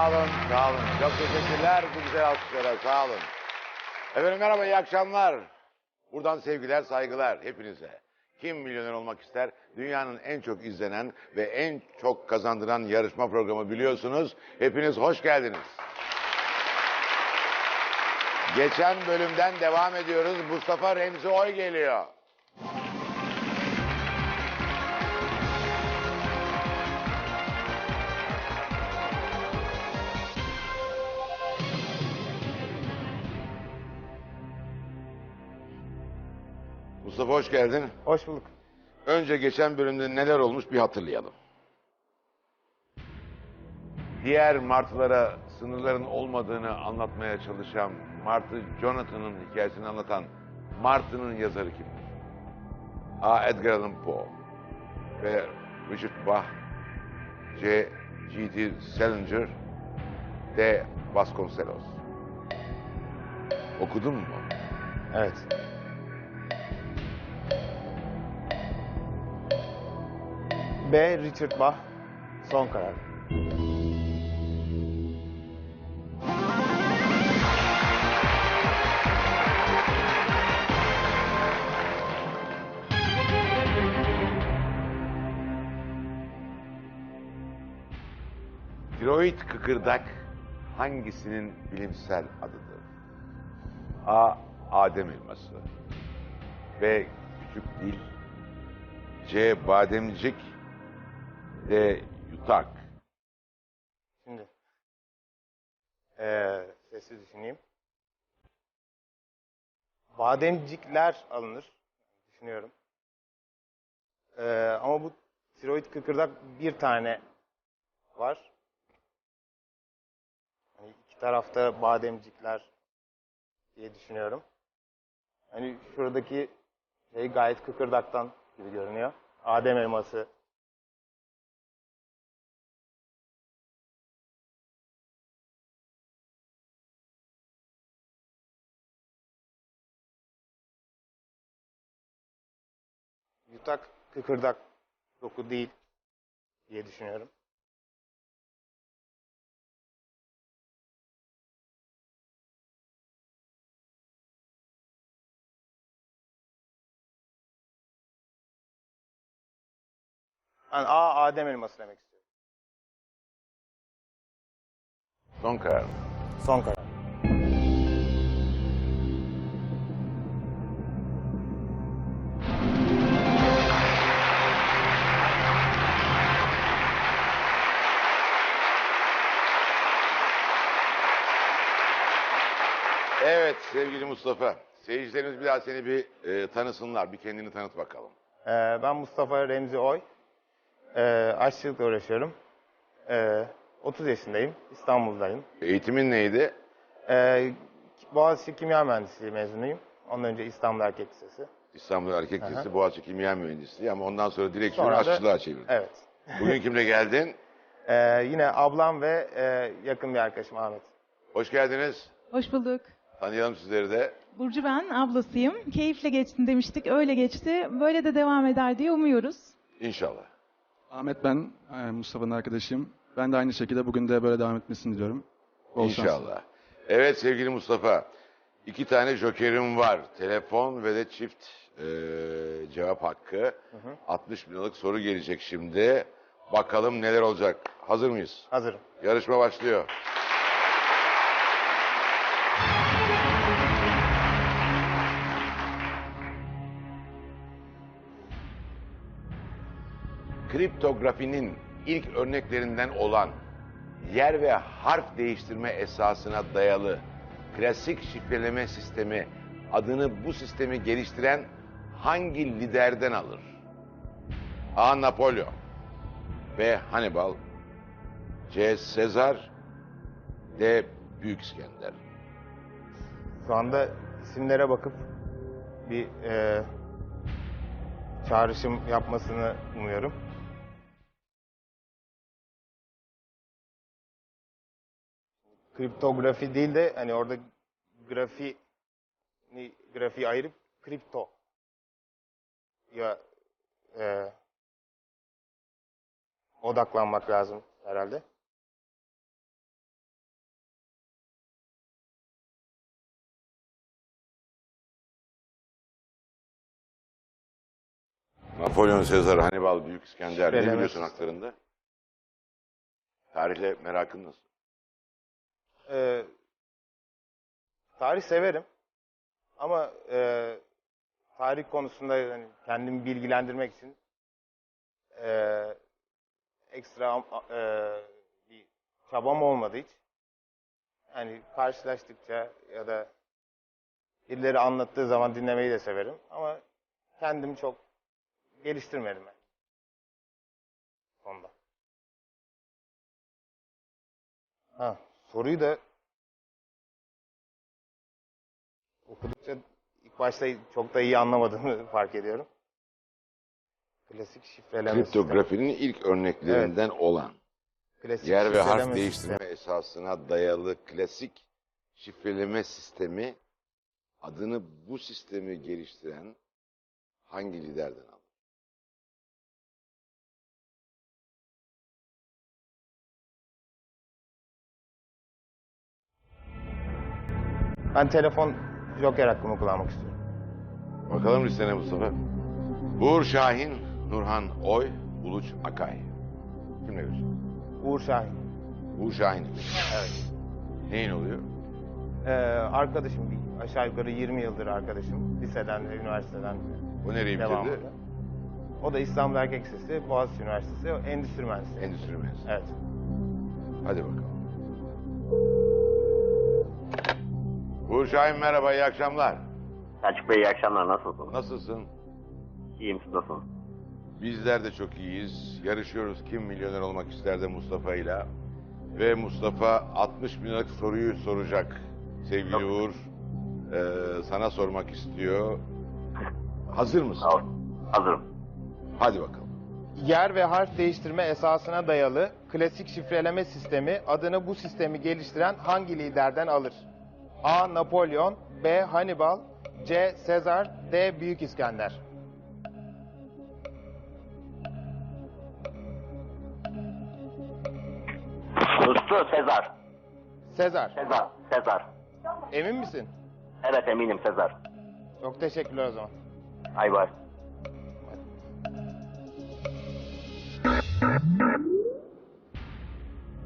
Sağ olun, sağ olun. Çok teşekkürler bu güzel alkışlara, sağ olun. Efendim merhaba, iyi akşamlar. Buradan sevgiler, saygılar hepinize. Kim milyoner olmak ister? Dünyanın en çok izlenen ve en çok kazandıran yarışma programı biliyorsunuz. Hepiniz hoş geldiniz. Geçen bölümden devam ediyoruz. Mustafa Remzi Oy geliyor. Mustafa hoş geldin. Hoş bulduk. Önce geçen bölümde neler olmuş bir hatırlayalım. Diğer martılara sınırların olmadığını anlatmaya çalışan Martı Jonathan'ın hikayesini anlatan Martı'nın yazarı kimdir? A. Edgar Allan Poe B. Richard Bach C. G.D. Salinger D. Vasconcelos Okudun mu? Evet. B. Richard Bach. Son karar. Tiroid kıkırdak hangisinin bilimsel adıdır? A. Adem elması B. Küçük dil C. Bademcik D. Yutak Şimdi. Ee, sessiz düşüneyim. Bademcikler alınır. Düşünüyorum. Ee, ama bu tiroid kıkırdak bir tane var. Hani iki tarafta bademcikler diye düşünüyorum. Hani şuradaki şey gayet kıkırdaktan gibi görünüyor. Adem elması yutak kıkırdak doku değil diye düşünüyorum. Yani A Adem elması demek istiyorum. Son karar Son karar. Sevgili Mustafa seyircilerimiz bir daha seni bir e, tanısınlar bir kendini tanıt bakalım. Ee, ben Mustafa Remzi Oy. Ee, aşçılıkla uğraşıyorum. Ee, 30 yaşındayım. İstanbul'dayım. Eğitimin neydi? Ee, Boğaziçi Kimya Mühendisliği mezunuyum. Ondan önce İstanbul Erkek Lisesi. İstanbul Erkek Lisesi Boğaziçi Kimya Mühendisliği ama ondan sonra direksiyonu Sonra da- aşçılığa çevirdin. Evet. Bugün kimle geldin? Ee, yine ablam ve e, yakın bir arkadaşım Ahmet. Hoş geldiniz. Hoş bulduk. Tanıyalım sizleri de. Burcu ben, ablasıyım. Keyifle geçtin demiştik, öyle geçti. Böyle de devam eder diye umuyoruz. İnşallah. Ahmet ben, e, Mustafa'nın arkadaşıyım. Ben de aynı şekilde bugün de böyle devam etmesini diliyorum. Bol şans. İnşallah. Evet sevgili Mustafa. iki tane jokerim var. Telefon ve de çift eee, cevap hakkı. 60 bin liralık soru gelecek şimdi. Bakalım neler olacak. Hazır mıyız? Hazırım. Yarışma başlıyor. Kriptografinin ilk örneklerinden olan yer ve harf değiştirme esasına dayalı klasik şifreleme sistemi adını bu sistemi geliştiren hangi liderden alır? A. Napolyon B. Hannibal C. Sezar D. Büyük İskender Şu anda isimlere bakıp bir e, çağrışım yapmasını umuyorum. kriptografi değil de hani orada grafi grafi ayırıp kripto ya e, odaklanmak lazım herhalde. Napolyon, Sezar, Hannibal, Büyük İskender ne biliyorsun haklarında? Tarihle merakın nasıl? Ee, tarih severim. Ama e, tarih konusunda yani kendimi bilgilendirmek için e, ekstra e, bir çabam olmadı hiç. Yani karşılaştıkça ya da birileri anlattığı zaman dinlemeyi de severim. Ama kendim çok geliştirmedim ben. Sonda. Ha, soruyu da okudukça ilk başta çok da iyi anlamadığımı fark ediyorum. Klasik şifreleme sistemi. Kriptografinin ilk örneklerinden olan Klasik yer ve harf değiştirme sistemi. esasına dayalı klasik şifreleme sistemi adını bu sistemi geliştiren hangi liderden aldı? Ben telefon joker hakkımı kullanmak istiyorum. Bakalım listene Mustafa. Uğur Şahin, Nurhan Oy, Uluç Akay. Kimle görüşüyorsun? Uğur Şahin. Uğur Şahin. Evet. Neyin oluyor? Ee, arkadaşım, bir aşağı yukarı 20 yıldır arkadaşım. Liseden ve üniversiteden Bu nereyi devamlı. bitirdi? O da İstanbul Erkek Lisesi, Boğaziçi Üniversitesi, Endüstri Mühendisliği. Endüstri mühendisi. Evet. Hadi bakalım. Uğur Şahin merhaba, iyi akşamlar. Selçuk Bey iyi akşamlar nasılsınız? Nasılsın? İyiyim siz nasılsınız? Bizler de çok iyiyiz. Yarışıyoruz kim milyoner olmak ister de Mustafa ile. Ve Mustafa 60 bin liralık soruyu soracak. Sevgili Yok. Uğur, eee, sana sormak istiyor. Hazır mısın? Ol. Hazırım. Hadi bakalım. Yer ve harf değiştirme esasına dayalı klasik şifreleme sistemi adını bu sistemi geliştiren hangi liderden alır? A. Napolyon B. Hannibal C. Sezar D. Büyük İskender Ustu Sezar. Sezar. Sezar. Sezar. Emin misin? Evet eminim Sezar. Çok teşekkürler o zaman. Ay var.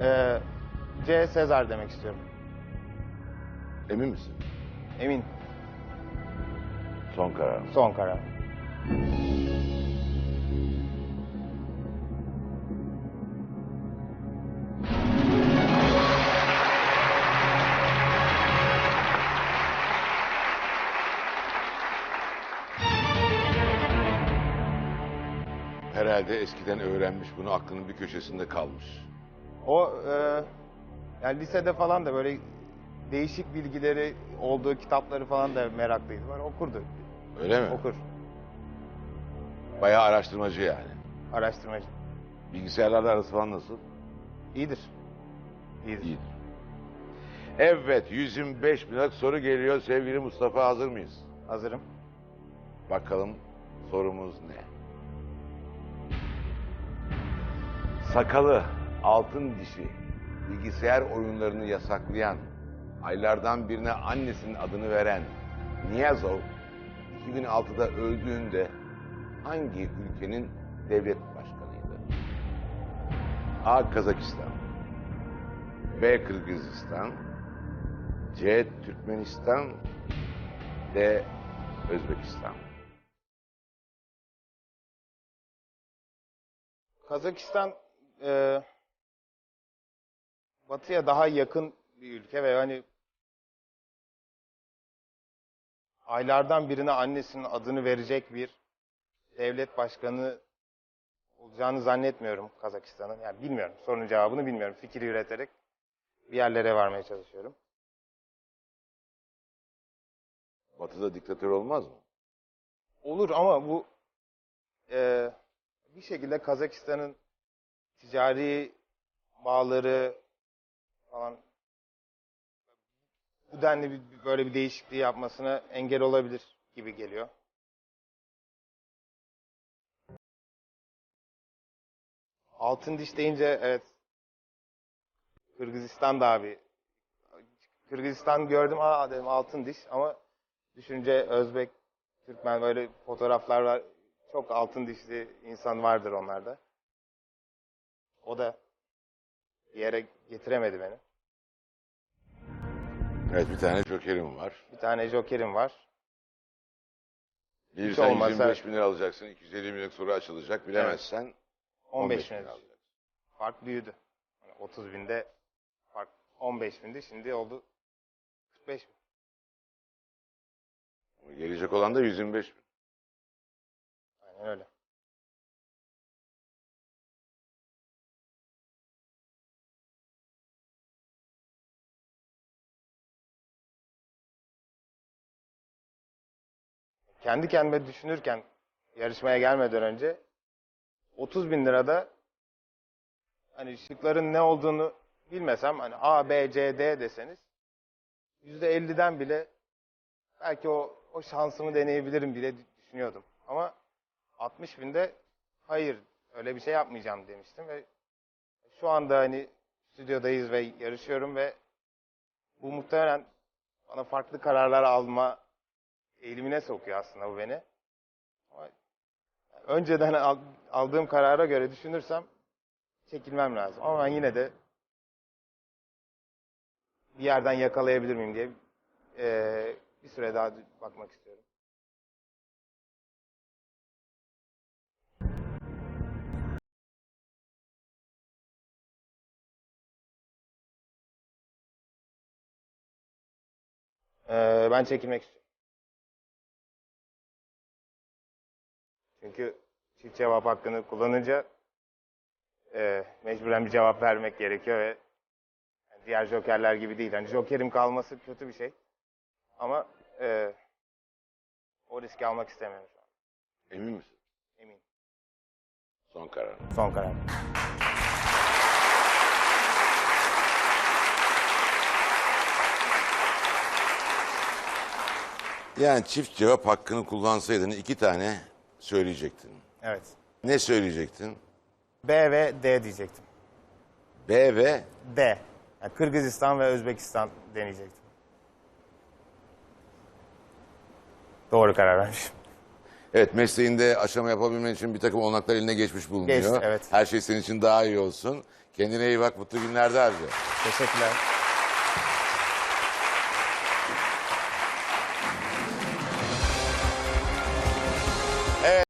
Ee, C. Sezar demek istiyorum. Emin misin? Emin. Son karar. Son karar. Herhalde eskiden öğrenmiş bunu aklının bir köşesinde kalmış. O e, yani lisede falan da böyle değişik bilgileri olduğu kitapları falan da meraklıydı. Var okurdu. Öyle mi? Okur. Bayağı araştırmacı yani. Araştırmacı. Bilgisayarlarla arası falan nasıl? İyidir. İyidir. İyidir. Evet 125 bin liralık soru geliyor sevgili Mustafa hazır mıyız? Hazırım. Bakalım sorumuz ne? Sakalı, altın dişi, bilgisayar oyunlarını yasaklayan, aylardan birine annesinin adını veren Niyazov 2006'da öldüğünde hangi ülkenin devlet başkanıydı? A. Kazakistan B. Kırgızistan C. Türkmenistan D. Özbekistan Kazakistan e, Batı'ya daha yakın bir ülke ve hani aylardan birine annesinin adını verecek bir devlet başkanı olacağını zannetmiyorum Kazakistan'ın. Yani bilmiyorum. Sorunun cevabını bilmiyorum. Fikir üreterek bir yerlere varmaya çalışıyorum. Batı'da diktatör olmaz mı? Olur ama bu e, bir şekilde Kazakistan'ın ticari bağları falan bu denli bir, böyle bir değişikliği yapmasına engel olabilir gibi geliyor. Altın diş deyince evet Kırgızistan da abi. Kırgızistan gördüm aa dedim altın diş ama düşünce Özbek, Türkmen böyle fotoğraflar var çok altın dişli insan vardır onlarda. O da bir yere getiremedi beni. Evet bir tane jokerim var. Bir tane jokerim var. Bir Hiç sen olmazsa- 125 bin lira alacaksın. 250 binlik soru açılacak. Bilemezsen 15 bin bin lira. alacaksın. Fark büyüdü. Yani 30 binde fark 15 bindi. Şimdi oldu 45 bin. Gelecek olan da 125 bin. Aynen öyle. Kendi kendime düşünürken yarışmaya gelmeden önce 30 bin lirada hani şıkların ne olduğunu bilmesem hani A, B, C, D deseniz %50'den bile belki o, o şansımı deneyebilirim bile düşünüyordum. Ama 60 binde hayır öyle bir şey yapmayacağım demiştim ve şu anda hani stüdyodayız ve yarışıyorum ve bu muhtemelen bana farklı kararlar alma eğilimine sokuyor aslında bu beni. Önceden al- aldığım karara göre düşünürsem çekilmem lazım. Ama ben yine de bir yerden yakalayabilir miyim diye bir süre daha bakmak istiyorum. Ben çekilmek istiyorum. Çünkü çift cevap hakkını kullanınca eee, mecburen bir cevap vermek gerekiyor ve diğer jokerler gibi değil. Hani jokerim kalması kötü bir şey. Ama eee, o riski almak istemiyorum şu an. Emin misin? Eminim. Son karar. Son karar. Yani çift cevap hakkını kullansaydın iki tane söyleyecektin. Evet. Ne söyleyecektin? B ve D diyecektim. B ve D. Yani Kırgızistan ve Özbekistan deneyecektim. Doğru karar vermişim. Evet mesleğinde aşama yapabilmen için bir takım olanaklar eline geçmiş bulunuyor. Geçti, evet. Her şey senin için daha iyi olsun. Kendine iyi bak, mutlu günlerde harca. Teşekkürler.